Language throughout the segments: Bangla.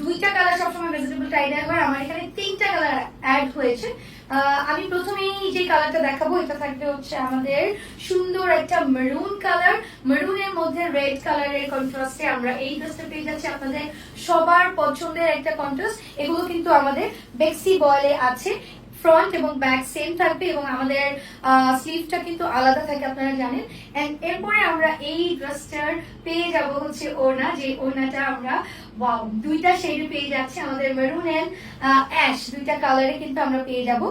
দুইটা কালার সবসময় ভেজিটেবল টাই ডাই হয় আমার এখানে তিনটা কালার অ্যাড হয়েছে। আমি প্রথমেই যে কালারটা দেখাবো, এটা থাকবে হচ্ছে আমাদের সুন্দর একটা মেরুন কালার মেরুনের মধ্যে রেড কালারের কন্ট্রাস্টে আমরা এই ড্রেসটা পেয়ে যাচ্ছি আপনাদের সবার পছন্দের একটা কন্ট্রাস্ট এগুলো কিন্তু আমাদের বেক্সি বয়েলে আছে। ফ্রন্ট এবং ব্যাক সেম থাকবে এবং আমাদের স্লিভটা কিন্তু আলাদা থাকে, আপনারা জানেন। এরপরে আমরা এই ড্রেসটার পেয়ে যাব হচ্ছে ওড়না, যে ওড়নাটা আমরা দুইটা শেডে পেয়ে যাচ্ছি আমাদের মেরুন এন্ড অ্যাশ দুইটা কালারে কিন্তু আমরা পেয়ে যাব।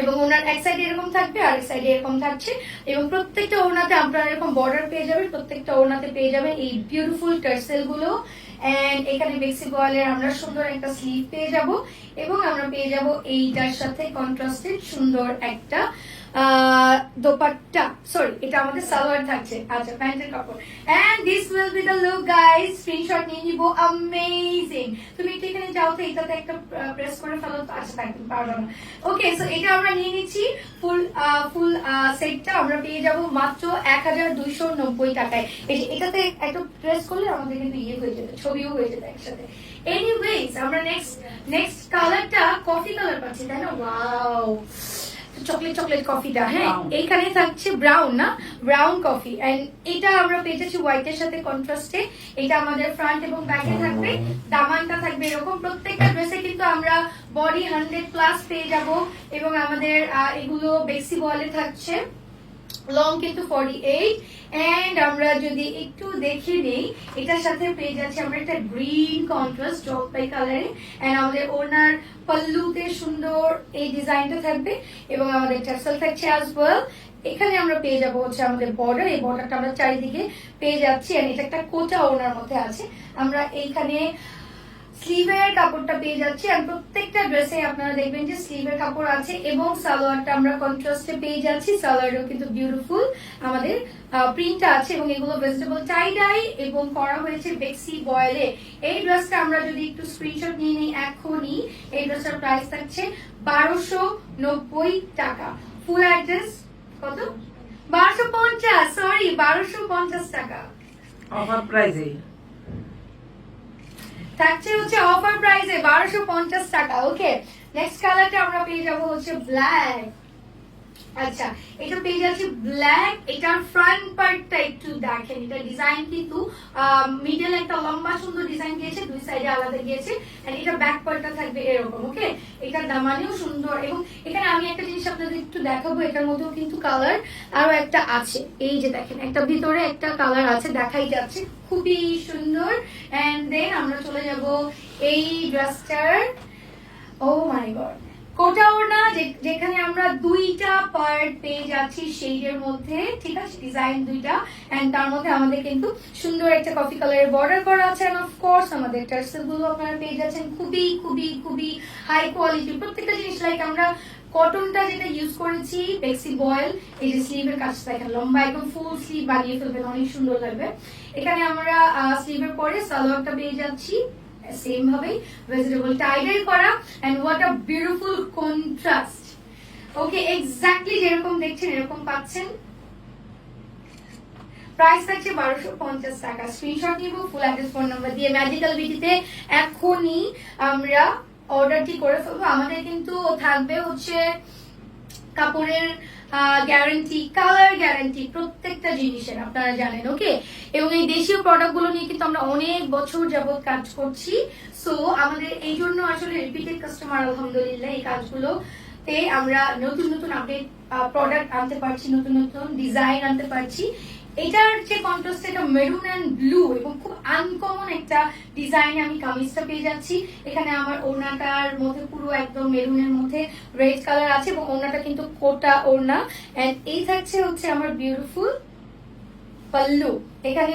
এবং ওনার এক সাইডে এরকম থাকবে, আর এক সাইডে এরকম থাকছে। এবং প্রত্যেকটা ওড়নাতে আপনারা এরকম বর্ডার পেয়ে যাবেন, প্রত্যেকটা ওড়নাতে পেয়ে যাবেন এই বিউটিফুল টার্সেলগুলো। এন্ড এখানে বেক্সি বয়েলের আমরা সুন্দর একটা স্লিভ পেয়ে যাব এবং আমরা পেয়ে যাব এইটার সাথে কন্ট্রাস্টেড সুন্দর একটা দোপাট্টা। সরি এটা আমাদের সালোয়ার থাকছে। আচ্ছা প্যান্টের কাপড়। And this will be the look guys screenshot নিয়ে নিব। অ্যামেজিং তুমি একটু এখানে যাও তো, এটাতে একটা প্রেস করে ফেলো আচ্ছা থাকবে পারব না। ওকে সো এটা আমরা নিয়ে নিচ্ছি। ফুল ফুল সেটটা আমরা পেয়ে যাব মাত্র এক হাজার দুইশো নব্বই টাকায়। এটাতে একটা প্রেস করলে আমাদের কিন্তু ইয়ে হয়ে যেত ছবিও হয়ে যেত একসাথে। এনিওয়েজ আমরা নেক্সট নেক্সট কালারটা কফি কালার পাচ্ছি তাই না? ওয়াও চকলেট চকলেট কফিটা হ্যাঁ? এইখানে থাকছে ব্রাউন না? ব্রাউন কফি এন্ড এটা আমরা পেয়ে যাচ্ছি হোয়াইটের সাথে কন্ট্রাস্টে এটা আমাদের ফ্রন্ট এবং ব্যাকে থাকবে। দামানটা থাকবে এরকম। প্রত্যেকটা ড্রেসে কিন্তু আমরা বডি হান্ড্রেড প্লাস পেয়ে যাব। এবং আমাদের এগুলো বেক্সি বলে থাকছে। লং কিন্তু ফর্টি এইট এন্ড আমরা যদি একটু দেখে নেই, এটার সাথে পেয়ে যাচ্ছি আমরা একটা গ্রিন কন্ট্রাস্ট জলপাই কালারে এন্ড আমাদের ওনার পল্লুতে সুন্দর এই ডিজাইনটা থাকবে, এবং আমাদের টার্সেল থাকছে অ্যাজ ওয়েল এখানে আমরা পেয়ে যাব হচ্ছে আমাদের বর্ডার এই বর্ডারটা আমরা চারিদিকে পেয়ে যাচ্ছি, and এটা একটা কোটা ওনার মধ্যে আছে। আমরা এইখানে স্লিভের কাপড়টা পেয়ে যাচ্ছি আর প্রত্যেকটা ড্রেসে আপনারা দেখবেন যে স্লিভের কাপড় আছে এবং সালোয়ারটা আমরা কন্ট্রাস্টে পেয়ে যাচ্ছি। সালোয়ারও কিন্তু বিউটিফুল আমাদের প্রিন্টটা আছে এবং এগুলো ভেজিটেবল টাই ডাই এবং করা হয়েছে বেক্সি বয়েলে। এই ড্রেসটা আমরা যদি একটু স্ক্রিনশট নিয়ে নিই এখনই এই ড্রেসটার প্রাইস থাকছে বারোশো নব্বই টাকা। ফুল অ্যাড্রেস কত? বারোশো পঞ্চাশ সরি বারোশো পঞ্চাশ টাকা। অফার থাকছে হচ্ছে অফার প্রাইসে বারোশো পঞ্চাশ টাকা। ওকে নেক্সট কালারটা আমরা পেয়ে যাব হচ্ছে ব্ল্যাক আচ্ছা এটা পেয়ে যাচ্ছি ব্ল্যাক এটার ফ্রন্ট পার্টটা একটু দেখেন, এটা ডিজাইন কিন্তু মিডল একটা লম্বা সুন্দর ডিজাইন দিয়েছে, দুই সাইডে আলাদা গিয়েছে and এটা ব্যাক পার্টটা থাকবে এরকম ওকে এটার দামানেও সুন্দর, এবং এখানে আমি একটা জিনিস আপনাদের একটু দেখাবো, এটার মধ্যেও কিন্তু কালার আরও একটা আছে। এই যে দেখেন, একটা ভিতরে একটা কালার আছে, দেখাই যাচ্ছে, খুবই সুন্দর এন্ড দেন আমরা চলে যাব এই ড্রেসটার ও মাই গড কোটা ওড়না যে- যেখানে আমরা দুইটা পার্ট পেয়ে যাচ্ছি শেডের মধ্যে, ঠিক আছে? ডিজাইন দুইটা এন্ড তার মধ্যে আমাদের কিন্তু সুন্দর একটা কফি কালারের বর্ডার করা আছে এন্ড অফ কোর্স আমাদের টার্সেলগুলো আপনারা পেয়ে যাচ্ছেন খুবই খুবই খুবই হাই কোয়ালিটি প্রত্যেকটা জিনিস লাইক আমরা কটনটা যেটা ইউজ করেছি বেক্সি বয়েল এই যে স্লিভের কাজটা দেখেন, লম্বা একদম ফুল স্লিভ বানিয়ে ফেলবেন, অনেক সুন্দর লাগবে। এখানে আমরা স্লিভের পরে সালোয়ারটা পেয়ে যাচ্ছি। সেম ভাবেই ভেজিটেবল টাইডাই করা and what a beautiful contrast okay exactly যেরকম দেখছেন, এরকম পাচ্ছেন। প্রাইস থাকছে বারোশো পঞ্চাশ টাকা। স্ক্রিনশট নিব ফুল অ্যাড্রেস ফোন নাম্বার দিয়ে ম্যাজিক্যাল বিটিতে এখনই আমরা অর্ডারটি করে ফেলব। আমাদের কিন্তু থাকবে হচ্ছে কাপড়ের গ্যারান্টি কালার গ্যারান্টি প্রত্যেকটা জিনিসের, আপনারা জানেন ওকে এবং এই দেশীয় প্রোডাক্টগুলো নিয়ে কিন্তু আমরা অনেক বছর যাবৎ কাজ করছি। সো আমাদের এই জন্য আসলে রিপিটেড কাস্টমার আলহামদুলিল্লাহ, এই কাজগুলো তে আমরা নতুন নতুন আপডেট প্রোডাক্ট আনতে পারছি, নতুন নতুন ডিজাইন আনতে পারছি। এটার যে কন্ট্রাস্ট এটা মেরুন অ্যান্ড ব্লু এবং খুব আনকমন একটা ডিজাইনে আমি কামিজটা পেয়ে যাচ্ছি। এখানে আমার ওড়নাটার মধ্যে পুরো একদম মেরুনের মধ্যে রেড কালার আছে এবং ওড়নাটা কিন্তু কোটা ওড়না। এন্ড এই থাকছে হচ্ছে আমার বিউটিফুল পাল্লু, এখানে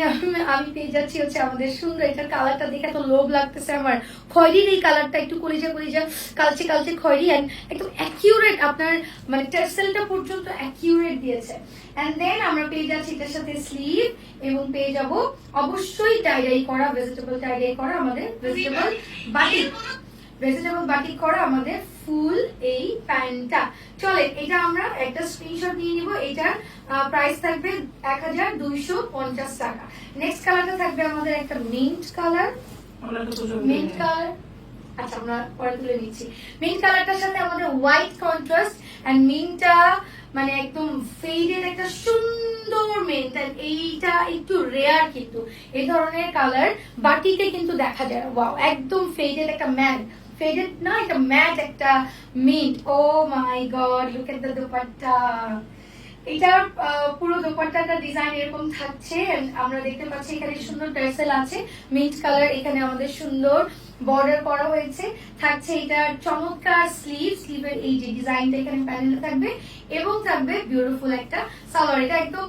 আমি পেয়ে যাচ্ছি হচ্ছে আমাদের সুন্দর এটার কালারটা দেখে তো লোভ লাগতেছে আমার। খয়েরির এই কালারটা একটু কলিজা কলিজা, কালচে কালচে খয়েরি অ্যান্ড একদম অ্যাকিউরেট আপনার মানে টেক্সেলটা পর্যন্ত অ্যাকিউরেট দিয়েছে। অ্যান্ড দেন আমরা পেয়ে যাচ্ছি এটার সাথে স্লিভ এবং পেয়ে যাব অবশ্যই টাইডাই করা ভেজিটেবল টাইডাই করা, আমাদের ভেজিটেবল বাটিক ভেজিটেবল বাটিক করা আমাদের ফুল এই প্যান্টটা চলে এটা আমরা একটা স্ক্রিনশট নিয়ে নিব। এটার প্রাইস থাকবে এক হাজার দুইশো পঞ্চাশ টাকা। নেক্সট কালারটা থাকবে আমাদের একটা মিন্ট কালার মিন্ট কালার আচ্ছা আমরা পরে তুলে নিচ্ছি। মিন্ট কালারটার সাথে আমাদের হোয়াইট কন্ট্রাস্ট এন্ড মিন্টটা মানে একদম ফেডেড একটা সুন্দর মিন্ট এইটা একটু রেয়ার কিন্তু। এই ধরনের কালার বাটিতে কিন্তু দেখা যায়। ওয়াও একদম ফেডেড একটা ম্যাট। ফেডেড না একটা ম্যাট একটা mint oh my god look at the dupatta এটার পুরো দোপাট্টাটা ডিজাইন এরকম থাকছে আমরা দেখতে পাচ্ছি এখানে সুন্দর টার্সেল আছে মিট কালার এখানে আমাদের সুন্দর বর্ডার করা হয়েছে। থাকছে এটার চমৎকার স্লিভ স্লিভের এই যে ডিজাইনটা এখানে প্যানেলে থাকবে এবং থাকবে বিউটিফুল একটা সালোয়ার। এটা একদম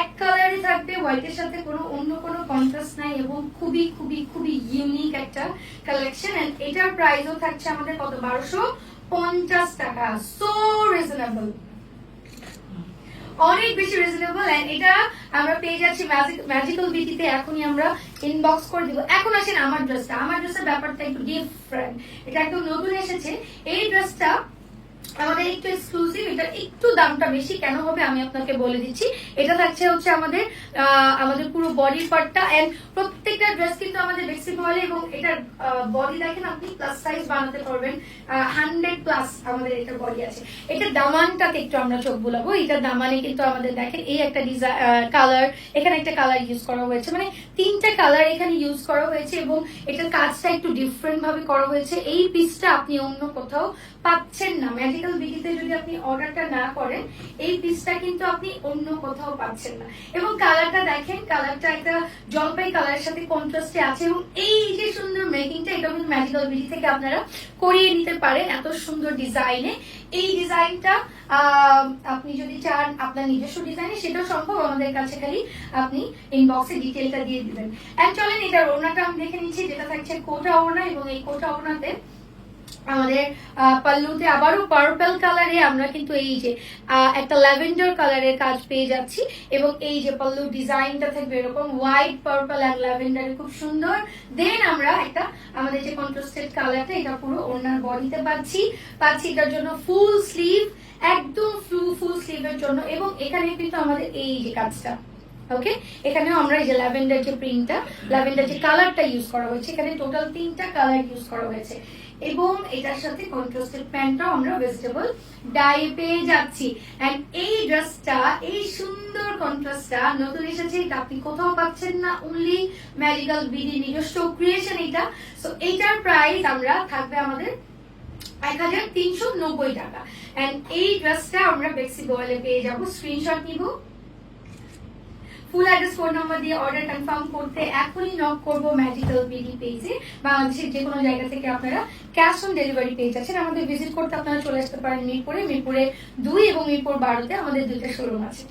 এক কালারে থাকবে হোয়াইটের সাথে কোনো অন্য কোনো কন্ট্রাস্ট নাই এবং খুবই খুবই খুবই ইউনিক একটা কালেকশন এন্ড এটার প্রাইসও থাকছে আমাদের কত? বারোশো পঞ্চাশ টাকা। সো রিজনেবল অনেক বেশি রিজনেবল এন্ড এটা আমরা পেয়ে যাচ্ছি ম্যাজিক্যাল বিটিতে এখনই আমরা ইনবক্স করে দিব। এখন আসেন আমার ড্রেসটা আমার ড্রেসের ব্যাপারটা একটু ডিফারেন্ট এটা একদম নতুন এসেছে। এই ড্রেসটা আমাদের একটু এক্সক্লুসিভ এটা একটু দামটা বেশি কেন হবে আমি আপনাকে বলে দিচ্ছি। এটা থাকছে হচ্ছে আমাদের আমাদের পুরো বডি পার্টটা এন্ড প্রত্যেকটা ড্রেস কিন্তু আমাদের বেক্সি বলে এবং এটার বডি দেখেন আপনি প্লাস সাইজ বানাতে পারবেন হান্ড্রেড প্লাস আমাদের এটার বডি আছে। এটার দামানটাকে একটু আমরা চোখ বুলাবো। এটার দামানে কিন্তু আমাদের দেখেন এই একটা ডিজাইন কালার এখানে একটা কালার ইউজ করা হয়েছে। মানে তিনটা কালার এখানে ইউজ করা হয়েছে এবং এটার কাজটা একটু ডিফারেন্ট ভাবে করা হয়েছে। এই পিসটা আপনি অন্য কোথাও পাচ্ছেন না। ম্যাজিক্যাল বিডিতে যদি আপনি অর্ডারটা না করেন, এই পিসটা কিন্তু আপনি অন্য কোথাও পাচ্ছেন না। এবং কালারটা দেখেন কালারটা একটা জলপাই কালারের সাথে কন্ট্রাস্টে আছে এবং এই যে সুন্দর মেকিংটা এটা কিন্তু ম্যাজিক্যাল বিডি থেকে আপনারা করিয়ে নিতে পারেন এত সুন্দর ডিজাইনে এই ডিজাইনটা আপনি যদি চান আপনার নিজস্ব ডিজাইনে সেটাও সম্ভব। আমাদের কাছে খালি আপনি ইনবক্সে ডিটেলটা দিয়ে দিবেন। এন্ড চলেন, এটার ওড়নাটা আমি দেখে নিচ্ছি, যেটা থাকছে কোটা ওড়না এবং এই কোটা ওড়নাতে আমাদের পাল্লুতে আবারও পার্পল কালারে আমরা কিন্তু এই যে একটা ল্যাভেন্ডার কালারের কাজ পেয়ে যাচ্ছি এবং এই যে পাল্লু ডিজাইনটা থাকবে এরকম হোয়াইট পার্পল অ্যান্ড ল্যাভেন্ডার খুব সুন্দর। দেন আমরা একটা, আমাদের যে কন্ট্রাস্টেড কালারটা এটা পুরো ওনার বডিতে পাচ্ছি। পাচ্ছি এটার জন্য ফুল স্লিভ একদম ফুল ফুল স্লিভের জন্য এবং এখানে কিন্তু আমাদের এই যে কাজটা ওকে এখানেও আমরা এই যে ল্যাভেন্ডার যে প্রিন্টটা ল্যাভেন্ডার যে কালারটা ইউজ করা হয়েছে, এখানে টোটাল তিনটা কালার ইউজ করা হয়েছে। এবং এটার সাথে কন্ট্রাস্টেড প্যান্টটাও আমরা ভেজিটেবল ডাই পেয়ে যাচ্ছি। এন্ড এই ড্রেসটা এই সুন্দর কন্ট্রাস্টটা নতুন এসেছে, এটা আপনি কোথাও পাচ্ছেন না অনলি ম্যাজিক্যাল বিডি নিজস্ব ক্রিয়েশন এটা। সো এইটার প্রাইস আমরা থাকবে আমাদের এক হাজার তিনশো নব্বই টাকা। এন্ড এই ড্রেসটা আমরা বেক্সি গোয়ালে পেয়ে যাব। স্ক্রিনশট নিব। ফুল অ্যাড্রেস ফোন নাম্বার দিয়ে অর্ডার কনফার্ম করতে এখনই নক করব ম্যাজিক্যাল বিডি পেজে বাংলাদেশের যে কোনো জায়গা থেকে আপনারা ক্যাশ অন ডেলিভারি পেজ আছেন। আমাদের ভিজিট করতে আপনারা চলে আসতে পারেন মিরপুরে। মিরপুরে দুই এবং মিরপুর বারোতে আমাদের দুইটা শোরুম আছে।